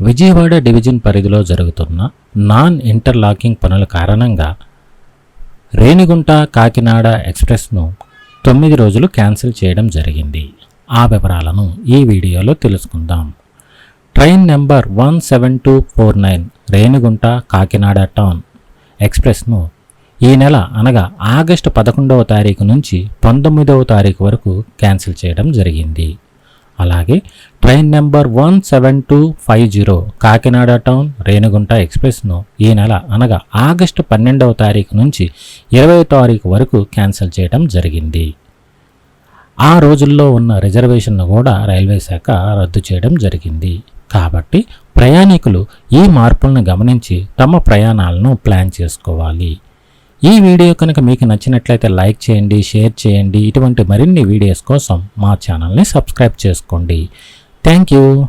Vijayawada division పరిధిలో జరుగుతున్న non interlocking పనుల కారణంగా రేణిగుంట కాకినాడ ఎక్స్ప్రెస్ను తొమ్మిది రోజులు క్యాన్సిల్ చేయడం జరిగింది. ఆ వివరాలను ఈ వీడియోలో తెలుసుకుందాం. Train number one seven two four nine Renigunta Kakinada town ఎక్స్ప్రెస్ను ఈ నెల అనగా ఆగస్టు పదకొండవ తారీఖు నుంచి పంతొమ్మిదవ తారీఖు వరకు క్యాన్సిల్ చేయడం జరిగింది. అలాగే train number one seven two five zero Kakinada town Renigunta ఎక్స్ప్రెస్ను ఈ నెల అనగా ఆగస్టు పన్నెండవ తారీఖు నుంచి ఇరవై తారీఖు వరకు క్యాన్సిల్ చేయడం జరిగింది. ఆ రోజుల్లో ఉన్న రిజర్వేషన్ను కూడా రైల్వే శాఖ రద్దు చేయడం జరిగింది. కాబట్టి ప్రయాణికులు ఈ మార్పులను గమనించి తమ ప్రయాణాలను ప్లాన్ చేసుకోవాలి. ఈ వీడియో కనుక మీకు నచ్చినట్లయితే లైక్ చేయండి షేర్ చేయండి. ఇటువంటి మరిన్ని వీడియోస్ కోసం మా ఛానల్ని సబ్స్క్రైబ్ చేసుకోండి. Thank you.